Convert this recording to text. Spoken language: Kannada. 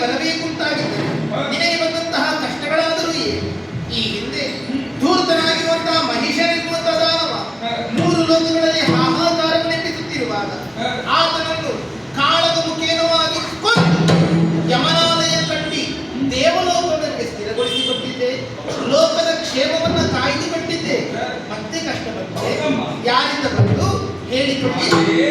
ಬರಬೇಕು ಅಂತಾಗಿದ್ದರೆ ನಿನಗೆ ಬಂದಂತಹ ಕಷ್ಟಗಳಾದರೂ ಏನು? ಈ ಹಿಂದೆ ಧೂರ್ತನಾಗಿರುವಂತಹ ಮಹಿಷನಿರುವಂತಹ ದಾನವ ಮೂರು ಲೋಕಗಳಲ್ಲಿ ಹಾಹಾಕಾರವನ್ನೆಪ್ಪಿಸುತ್ತಿರುವಾಗ ಆತನನ್ನು ಕಾಳದ ಮುಖೇನವಾಗಿ ಕೊಂದು ಯಮನಾಲಯ ಕಟ್ಟಿ ದೇವಲೋಕದಲ್ಲಿ ಸ್ಥಿರಗೊಳಿಸಿಕೊಟ್ಟಿದ್ದೆ. ಲೋಕದ ಕ್ಷೇಮವನ್ನ ಕಾಯ್ದುಕೊಂಡಿದ್ದೆ ಮತ್ತೆ ಕಷ್ಟಪಟ್ಟಿದ್ದೆ. ಹೌದಮ್ಮ. ಯಾರಿಂದ ಬಂದು ಹೇಳಿಕೊಟ್ಟಿ ಏ,